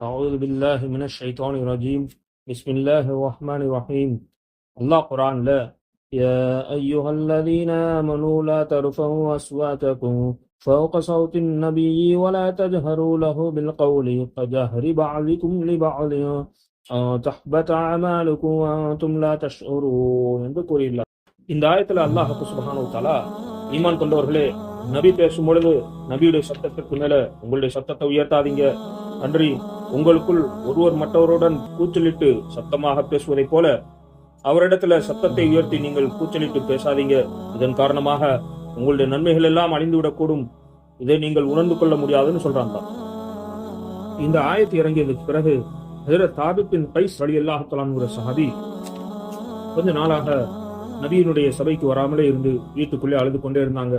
أعوذ بالله من الشيطان الرجيم بسم الله الرحمن الرحيم الله قرآن لا يا أيها الذين آمنوا لا ترفعوا أصواتكم فوق صوت النبي ولا تجهروا له بالقول كجهر بعضكم لبعض أن تحبط أعمالكم وأنتم لا تشعرون என்று கூறியுள்ளார் இந்த ஆயத்துல அல்லாஹ் சுபஹானு தஆலா ஈமான் கொண்டவர்களே நபி பேசும் பொழுது நபியுடைய சத்தத்திற்கு மேல உங்களுடைய சத்தத்தை உயர்த்தாதீங்க அன்றி உங்களுக்குள் ஒருவர் மற்றவருடன் கூச்சலிட்டு சத்தமாக பேசுவதைப் போல அவரிடத்துல சத்தத்தை உயர்த்தி நீங்கள் கூச்சலிட்டு பேசாதீங்க. இதன் காரணமாக உங்களுடைய நன்மைகள் எல்லாம் அழிந்து விடக்கூடும் இதை நீங்கள் உணர்ந்து கொள்ள முடியாதுன்னு சொல்றாங்க இந்த ஆயத்து இறங்கியதுக்கு பிறகு தாபிப்பின் கைஸ் அலி அல்லாஹலான்ங்கிற சஹாபி கொஞ்ச நாளாக நபியினுடைய சபைக்கு வராமலே இருந்து வீட்டுக்குள்ளே அழுது கொண்டே இருந்தாங்க.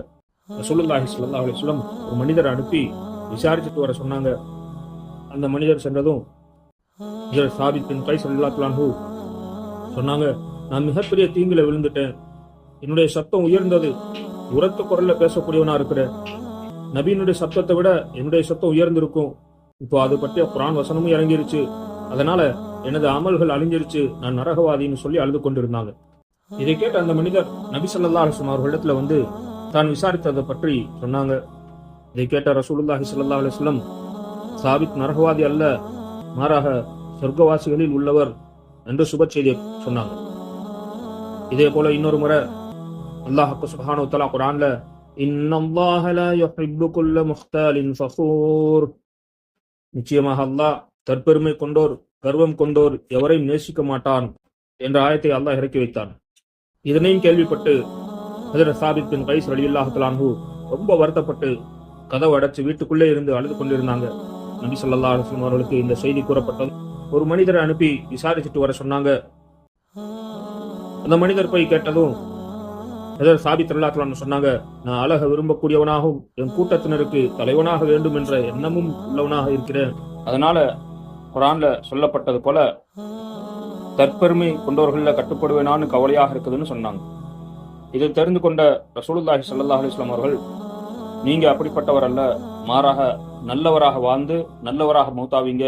ரசூலுல்லாஹி ஸல்லல்லாஹு அலைஹி ஒரு மனிதரை அனுப்பி விசாரிச்சுட்டு வர சொன்னாங்க. அந்த மனிதர் சென்றதும் ஹஜரத் சாபித் பின் சொன்னாங்க நான் மிகப்பெரிய தீங்குல விழுந்துட்டேன். என்னுடைய சத்தம் உயர்ந்தது. உரத்த குரல்ல பேசக்கூடியவனா இருக்கிறேன் நபீனுடைய சத்தத்தை விட என்னுடைய சத்தம் உயர்ந்திருக்கும். இப்போ அது பற்றிய குரான் வசனமும் இறங்கிருச்சு. அதனால எனது அமல்கள் அழிஞ்சிருச்சு. நான் நரகவாதின்னு சொல்லி அழுது கொண்டிருந்தாங்க. இதை கேட்ட அந்த மனிதர் நபி ஸல்லல்லாஹு அலைஹி அவர்களிடத்துல வந்து தான் விசாரித்ததை பற்றி சொன்னாங்க. இதை கேட்ட ரசூலுல்லாஹி ஸல்லல்லாஹு அலிஸ்லம் சாபித் நரகவாதி அல்ல. மாறாக சொர்க்கவாசிகளில் உள்ளவர் என்று சுப செய்தியை சொன்னாங்க. இதே போல இன்னொரு முறை அல்லாஹ் சுப்ஹானஹு தலா குரான்ல நிச்சயமாக அல்லாஹ் தற்பெருமை கொண்டோர் கர்வம் கொண்டோர் எவரையும் நேசிக்க மாட்டான் என்ற ஆயத்தை அல்லாஹ் இறக்கி வைத்தான். இதனையும் கேள்விப்பட்டு ஹஜரத் சாபித் பின் கைஸ் ரலியல்லாஹு தஆலாஹு ரொம்ப வருத்தப்பட்டு கதவு அடைச்சு வீட்டுக்குள்ளே இருந்து அழுது கொண்டிருந்தாங்க. நபி ஸல்லல்லாஹு அலைஹி அவர்களுக்கு இந்த செய்தி கூறப்பட்டது. ஒரு மனிதரை அனுப்பி விசாரிச்சுட்டு வர சொன்னாங்க. அந்த மனிதர் போய் கேட்டதும் எதர் சாபித் ரலியல்லாஹு சொன்னாங்க நான் அழக விரும்பக்கூடியவனாகவும் என் கூட்டத்தினருக்கு தலைவனாக வேண்டும் என்ற எண்ணமும் உள்ளவனாக இருக்கிறேன். அதனால குரான்ல சொல்லப்பட்டது போல தற்பெருமை கொண்டவர்கள கட்டுப்படுவேனான்னு கவலையாக இருக்குதுன்னு சொன்னாங்க. இதை தெரிந்து கொண்ட ரசூலுல்லாஹி ஸல்லல்லாஹு அலிஸ்லாம் அவர்கள் நீங்க அப்படிப்பட்டவர் அல்ல மாறாக நல்லவராக வாழ்ந்து நல்லவராக மௌத்தாவீங்க.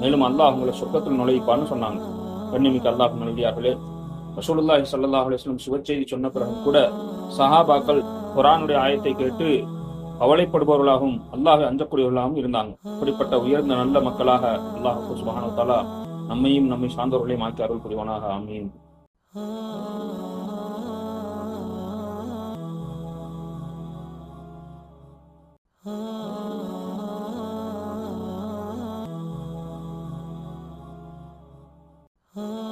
மேலும் அல்லாஹ் உங்களை சொர்க்கத்தில் நுழைப்பான்னு சொன்னாங்க. கண்ணிமிக்கு அல்லாஹ் நல்லடியார்களே ரசூலுல்லாஹி சல்லாஹ் அலுவலம் வஸல்லம் சொன்ன பிறகு கூட சஹாபாக்கள் குரானுடைய ஆயத்தை கேட்டு கவலைப்படுபவர்களாகவும் அல்லாஹ் அஞ்சக்கூடியவர்களாகவும் இருந்தாங்க. அப்படிப்பட்ட உயர்ந்த நல்ல மக்களாக அல்லாஹ் சுபஹானஹு தாலா நம்மையும் நம்மை சார்ந்தவர்களையும் ஆக்கி அருள் புரிவானாக. ஆமீன். Oh.